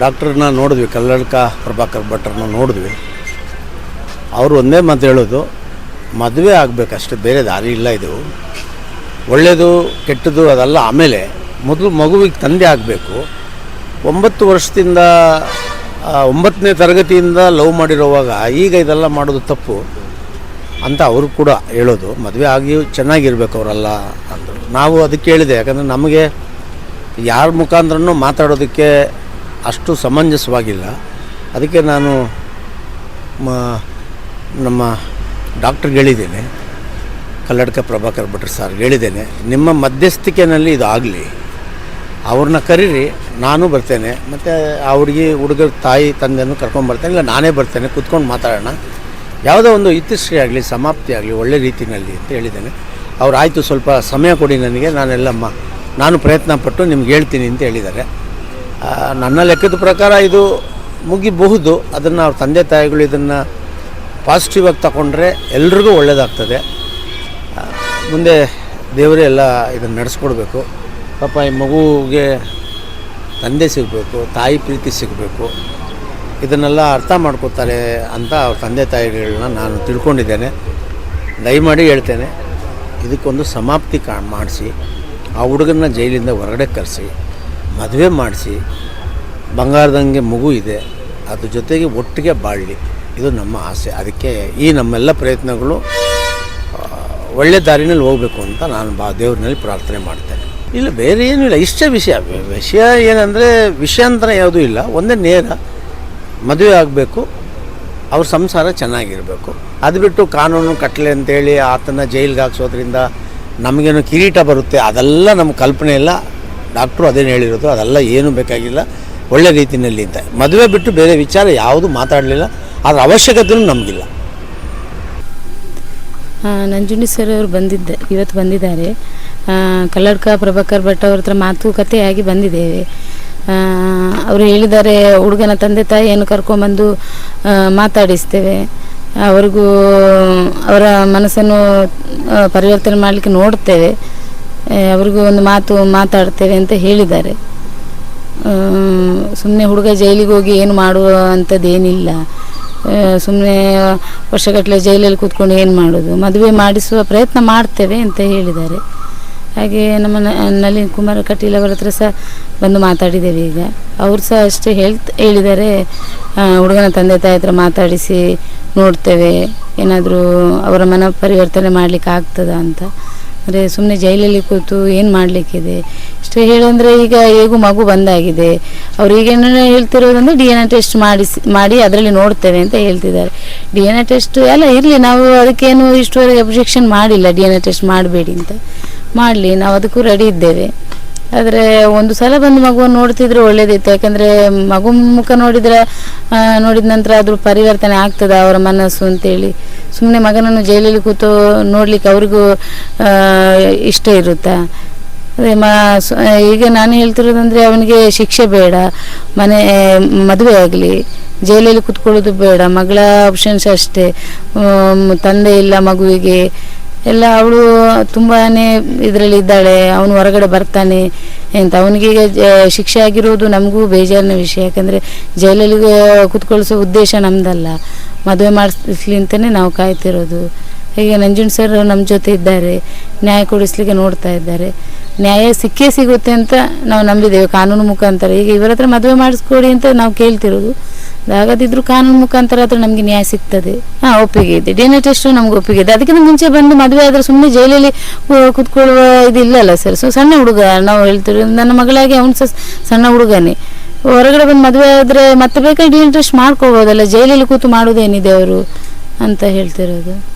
ಡಾಕ್ಟ್ರನ್ನ ನೋಡಿದ್ವಿ, ಕಲ್ಲಡ್ಕ ಪ್ರಭಾಕರ್ ಭಟ್ರನ್ನ ನೋಡಿದ್ವಿ. ಅವರು ಒಂದೇ ಮಾತು ಹೇಳೋದು, ಮದುವೆ ಆಗಬೇಕಷ್ಟೇ ಬೇರೆ ದಾರಿ ಇಲ್ಲ ಇದು. ಒಳ್ಳೆಯದು ಕೆಟ್ಟದ್ದು ಅದೆಲ್ಲ ಆಮೇಲೆ ಮೊದಲು ಮಗುವಿಗೆ ತಂದೆ ಆಗಬೇಕು. ಒಂಬತ್ತು ವರ್ಷದಿಂದ ಒಂಬತ್ತನೇ ತರಗತಿಯಿಂದ ಲವ್ ಮಾಡಿರೋವಾಗ ಈಗ ಇದೆಲ್ಲ ಮಾಡೋದು ತಪ್ಪು ಅಂತ ಅವರು ಕೂಡ ಹೇಳೋದು. ಮದುವೆ ಆಗಿ ಚೆನ್ನಾಗಿರ್ಬೇಕು ಅವರೆಲ್ಲ ಅಂದರು. ನಾವು ಅದಕ್ಕೆ ಹೇಳಿದೆ, ಯಾಕಂದರೆ ನಮಗೆ ಯಾರ ಮುಖಾಂತರನೂ ಮಾತಾಡೋದಕ್ಕೆ ಅಷ್ಟು ಸಮಂಜಸವಾಗಿಲ್ಲ. ಅದಕ್ಕೆ ನಾನು ನಮ್ಮ ಡಾಕ್ಟ್ರಿಗೆ ಹೇಳಿದ್ದೇನೆ. ಕಲ್ಲಡ್ಕ ಪ್ರಭಾಕರ್ ಭಟ್ರು ಸರ್ ಹೇಳಿದ್ದೇನೆ. ನಿಮ್ಮ ಮಧ್ಯಸ್ಥಿಕೆಯಲ್ಲಿ ಇದಾಗಲಿ ಅವ್ರನ್ನ ಕರೀರಿ, ನಾನು ಬರ್ತೇನೆ. ಮತ್ತು ಹುಡುಗಿ, ಹುಡುಗರ ತಾಯಿ, ತಂದೆನೂ ಕರ್ಕೊಂಬರ್ತೇನೆ ಇಲ್ಲ, ನಾನೇ ಬರ್ತೇನೆ, ಕೂತ್ಕೊಂಡು ಮಾತಾಡೋಣ. ಯಾವುದೋ ಒಂದು ಇತಿಶ್ರೀ ಆಗಲಿ, ಸಮಾಪ್ತಿ ಆಗಲಿ, ಒಳ್ಳೆ ರೀತಿಯಲ್ಲಿ ಅಂತ ಹೇಳಿದ್ದೇನೆ. ಅವ್ರು ಆಯಿತು, ಸ್ವಲ್ಪ ಸಮಯ ಕೊಡಿ ನನಗೆ. ನಾನೆಲ್ಲಮ್ಮ, ನಾನು ಪ್ರಯತ್ನ ಪಟ್ಟು ನಿಮ್ಗೆ ಹೇಳ್ತೀನಿ ಅಂತ ಹೇಳಿದ್ದಾರೆ. ನನ್ನ ಲೆಕ್ಕದ ಪ್ರಕಾರ ಇದು ಮುಗಿಬಹುದು. ಅದನ್ನು ಅವ್ರ ತಂದೆ ತಾಯಿಗಳು ಇದನ್ನು ಪಾಸಿಟಿವ್ ಆಗಿ ತಗೊಂಡ್ರೆ ಎಲ್ರಿಗೂ ಒಳ್ಳೆಯದಾಗ್ತದೆ ಮುಂದೆ ದೇವರೇ ಎಲ್ಲ ಇದನ್ನು ನಡೆಸ್ಕೊಡ್ಬೇಕು. ಪಾಪ ಈ ಮಗುವಿಗೆ ತಂದೆ ಸಿಗಬೇಕು, ತಾಯಿ ಪ್ರೀತಿ ಸಿಗಬೇಕು. ಇದನ್ನೆಲ್ಲ ಅರ್ಥ ಮಾಡ್ಕೋತಾರೆ ಅಂತ ಅವ್ರ ತಂದೆ ತಾಯಿಗಳನ್ನ ನಾನು ತಿಳ್ಕೊಂಡಿದ್ದೇನೆ. ದಯಮಾಡಿ ಹೇಳ್ತೇನೆ. ಇದಕ್ಕೊಂದು ಸಮಾಪ್ತಿ ಕಾ, ಮಾಡಿಸಿ, ಆ ಹುಡುಗನ ಜೈಲಿಂದ ಹೊರಗಡೆ ಕರೆಸಿ. ಮದುವೆ ಮಾಡಿಸಿ ಬಂಗಾರದಂಗೆ ಮಗು ಇದೆ, ಅದ್ರ ಜೊತೆಗೆ ಒಟ್ಟಿಗೆ ಬಾಳಲಿ. ಇದು ನಮ್ಮ ಆಸೆ. ಅದಕ್ಕೆ ಈ ನಮ್ಮೆಲ್ಲ ಪ್ರಯತ್ನಗಳು ಒಳ್ಳೆ ದಾರಿನಲ್ಲಿ ಹೋಗಬೇಕು ಅಂತ ನಾನು ಬಾ, ದೇವ್ರನಲ್ಲಿ ಪ್ರಾರ್ಥನೆ ಮಾಡ್ತೇನೆ. ಇಲ್ಲ, ಬೇರೆ ಏನೂ ಇಲ್ಲ. ಇಷ್ಟೇ ವಿಷಯ. ವಿಷಯ ಏನಂದರೆ, ವಿಷಯಾಂತರ ಯಾವುದೂ ಇಲ್ಲ. ಒಂದೇ ನೇರ ಮದುವೆ ಆಗಬೇಕು. ಅವ್ರ ಸಂಸಾರ ಚೆನ್ನಾಗಿರಬೇಕು. ಅದು ಬಿಟ್ಟು ಕಾನೂನು ಕಟ್ಟಲೆ ಅಂತೇಳಿ ಆತನ ಜೈಲಿಗೆ ಹಾಕ್ಸೋದ್ರಿಂದ ನಮಗೇನು ಕಿರೀಟ ಬರುತ್ತೆ, ಅದೆಲ್ಲ ನಮ್ಮ ಕಲ್ಪನೆ ಇಲ್ಲ. ಡಾಕ್ಟ್ರು ಅದೇನು ಹೇಳಿರೋದು ಅದೆಲ್ಲ ಏನೂ ಬೇಕಾಗಿಲ್ಲ. ಒಳ್ಳೆ ರೀತಿಯಲ್ಲಿ ಅಂತ. ಮದುವೆ ಬಿಟ್ಟು ಬೇರೆ ವಿಚಾರ ಯಾವುದು ಮಾತಾಡಲಿಲ್ಲ. ಅದರ ಅವಶ್ಯಕತೆಯೂ ನಮಗಿಲ್ಲ. ನಂಜುಂಡಿ ಸರ್ ಅವರು ಬಂದಿದ್ದೆ ಇವತ್ತು ಬಂದಿದ್ದಾರೆ. ಕಲ್ಲಡ್ಕ ಪ್ರಭಾಕರ್ ಭಟ್ ಅವ್ರ ಹತ್ರ ಮಾತುಕತೆಯಾಗಿ ಬಂದಿದ್ದೇವೆ. ಅವರು ಹೇಳಿದ್ದಾರೆ ಹುಡುಗನ ತಂದೆ ತಾಯಿಯನ್ನು ಕರ್ಕೊಂಬಂದು ಆ, ಮಾತಾಡಿಸ್ತೇವೆ. ಅವ್ರಿಗೂ ಅವರ ಮನಸ್ಸನ್ನು ಪರಿವರ್ತನೆ ಮಾಡಲಿಕ್ಕೆ ನೋಡ್ತೇವೆ. ಅವ್ರಿಗೂ ಒಂದು ಮಾತು ಮಾತಾಡ್ತೇವೆ ಅಂತ ಹೇಳಿದ್ದಾರೆ. ಸುಮ್ಮನೆ ಹುಡುಗ ಜೈಲಿಗೆ ಹೋಗಿ ಏನು ಮಾಡುವ ಅಂಥದ್ದೇನಿಲ್ಲ ಸುಮ್ಮನೆ ವರ್ಷಗಟ್ಟಲೆ ಜೈಲಲ್ಲಿ ಕೂತ್ಕೊಂಡು ಏನು ಮಾಡೋದು ಮದುವೆ ಮಾಡಿಸುವ ಪ್ರಯತ್ನ ಮಾಡ್ತೇವೆ ಅಂತ ಹೇಳಿದ್ದಾರೆ. ಹಾಗೆ ನಮ್ಮ ನಳಿನ್ ಕುಮಾರ್ ಕಟೀಲ್ ಅವರ ಹತ್ರ ಸಹ ಬಂದು ಮಾತಾಡಿದ್ದೇವೆ ಈಗ. ಅವರು ಸಹ ಅಷ್ಟೇ ಹೇಳ್ತ, ಹೇಳಿದ್ದಾರೆ. ಹುಡುಗನ ತಂದೆ ತಾಯಿ ಹತ್ರ ಮಾತಾಡಿಸಿ ನೋಡ್ತೇವೆ. ಏನಾದರೂ ಅವರ ಮನ ಪರಿವರ್ತನೆ ಮಾಡಲಿಕ್ಕೆ ಆಗ್ತದಾ ಅಂತ. ಅಂದರೆ ಸುಮ್ಮನೆ ಜೈಲಲ್ಲಿ ಕೂತು ಏನು ಮಾಡಲಿಕ್ಕಿದೆ? ಇಷ್ಟೇ ಹೇಳಂದರೆ ಈಗ ಹೇಗೂ ಮಗು ಬಂದಾಗಿದೆ. ಅವ್ರು ಏನೇನು ಹೇಳ್ತಿರೋದಂದ್ರೆ ಡಿ ಎನ್ ಎ ಟೆಸ್ಟ್ ಮಾಡಿಸಿ, ಮಾಡಿ ಅದರಲ್ಲಿ ನೋಡ್ತೇವೆ ಅಂತ ಹೇಳ್ತಿದ್ದಾರೆ. ಡಿ ಎನ್ ಎ ಟೆಸ್ಟ್ ಎಲ್ಲ ಇರಲಿ, ನಾವು ಅದಕ್ಕೇನು ಇಷ್ಟುವರೆಗೆ ಅಬ್ಜೆಕ್ಷನ್ ಮಾಡಿಲ್ಲ, ಡಿ ಎನ್ ಎ ಟೆಸ್ಟ್ ಮಾಡಬೇಡಿ ಅಂತ. ಮಾಡಲಿ, ನಾವು ಅದಕ್ಕೂ ರೆಡಿ ಇದ್ದೇವೆ. ಆದರೆ ಒಂದು ಸಲ ಬಂದು ಮಗುವನ್ನು ನೋಡ್ತಿದ್ರೆ ಒಳ್ಳೇದಿತ್ತು. ಯಾಕಂದರೆ ಮಗು ಮುಖ ನೋಡಿದ್ರೆ ನೋಡಿದ ನಂತರ ಅದ್ರ ಪರಿವರ್ತನೆ ಆಗ್ತದ ಅವರ ಮನಸ್ಸು ಅಂತೇಳಿ. ಸುಮ್ಮನೆ ಮಗನನ್ನು ಜೈಲಲ್ಲಿ ಕೂತು ನೋಡ್ಲಿಕ್ಕೆ ಅವ್ರಿಗೂ ಇಷ್ಟ ಇರುತ್ತಾ? ಅದೇ ಮ ಈಗ ನಾನು ಹೇಳ್ತಿರೋದಂದರೆ ಅವನಿಗೆ ಶಿಕ್ಷೆ ಬೇಡ, ಮನೆ, ಮದುವೆ ಆಗಲಿ. ಜೈಲಲ್ಲಿ ಕೂತ್ಕೊಳ್ಳೋದು ಬೇಡ, ಮಗಳ ಆಪ್ಷನ್ಸ್ ಅಷ್ಟೇ. ತಂದೆ ಇಲ್ಲ ಮಗುವಿಗೆ. ಎಲ್ಲ ಅವಳು ತುಂಬಾನೇ ಇದರಲ್ಲಿ ಇದ್ದಾಳೆ, ಅವನು ಹೊರಗಡೆ ಬರ್ತಾನೆ ಅಂತ ಅವನಿಗೆ ಶಿಕ್ಷೆ ಆಗಿರೋದು ನಮಗೂ ಬೇಜಾರಿನ ವಿಷಯ. ಯಾಕಂದರೆ ಜೈಲಲ್ಲಿ ಕುತ್ಕೊಳಿಸೋ ಉದ್ದೇಶ ನಮ್ದಲ್ಲ. ಮದುವೆ ಮಾಡಿಸ್ಲಿ ಅಂತಲೇ ನಾವು ಕಾಯ್ತಿರೋದು. ಹೀಗೆ ನಂಜುಂಡ್ ಸರ್ ನಮ್ಮ ಜೊತೆ ಇದ್ದಾರೆ, ನ್ಯಾಯ ಕೊಡಿಸ್ಲಿಕ್ಕೆ ನೋಡ್ತಾ ಇದ್ದಾರೆ. ನ್ಯಾಯ ಸಿಕ್ಕೇ ಸಿಗುತ್ತೆ ಅಂತ ನಾವು ನಂಬಿದ್ದೇವೆ, ಕಾನೂನು ಮುಖಾಂತರ. ಈಗ ಇವರ ಹತ್ರ ಮದುವೆ ಮಾಡಿಸ್ಕೊಡಿ ಅಂತ ನಾವು ಕೇಳ್ತಿರೋದು. ಹಾಗಾದಿದ್ರು ಕಾನೂನು ಮುಖಾಂತರ ಆದ್ರೂ ನಮಗೆ ನ್ಯಾಯ ಸಿಗ್ತದೆ. ಹಾ, ಒಪ್ಪಿಗೆ ಇದೆ. ಡಿ ಎನ್ ಎ ಟೆಸ್ಟ್ ನಮ್ಗೆ ಒಪ್ಪಿಗೆ ಇದೆ. ಅದಕ್ಕಿಂತ ಮುಂಚೆ ಬಂದು ಮದುವೆ ಆದ್ರೆ ಸುಮ್ಮನೆ ಜೈಲಲ್ಲಿ ಕುತ್ಕೊಳ್ಳುವ ಇದಿಲ್ಲ ಅಲ್ಲ ಸರ್. ಸೊ, ಸಣ್ಣ ಹುಡುಗ, ನಾವು ಹೇಳ್ತೀವಿ ನನ್ನ ಮಗಳಾಗಿ ಅವನು ಸಹ ಸಣ್ಣ ಹುಡುಗನೇ. ಹೊರಗಡೆ ಬಂದು ಮದುವೆ ಆದ್ರೆ ಮತ್ತೆ ಬೇಕಾದ್ರೆ ಡಿ ಎನ್ ಟೆಸ್ಟ್ ಮಾಡ್ಕೋಬೋದಲ್ಲ ಜೈಲಲ್ಲಿ ಕೂತು ಮಾಡೋದೇನಿದೆ ಅವರು ಅಂತ ಹೇಳ್ತಿರೋದು.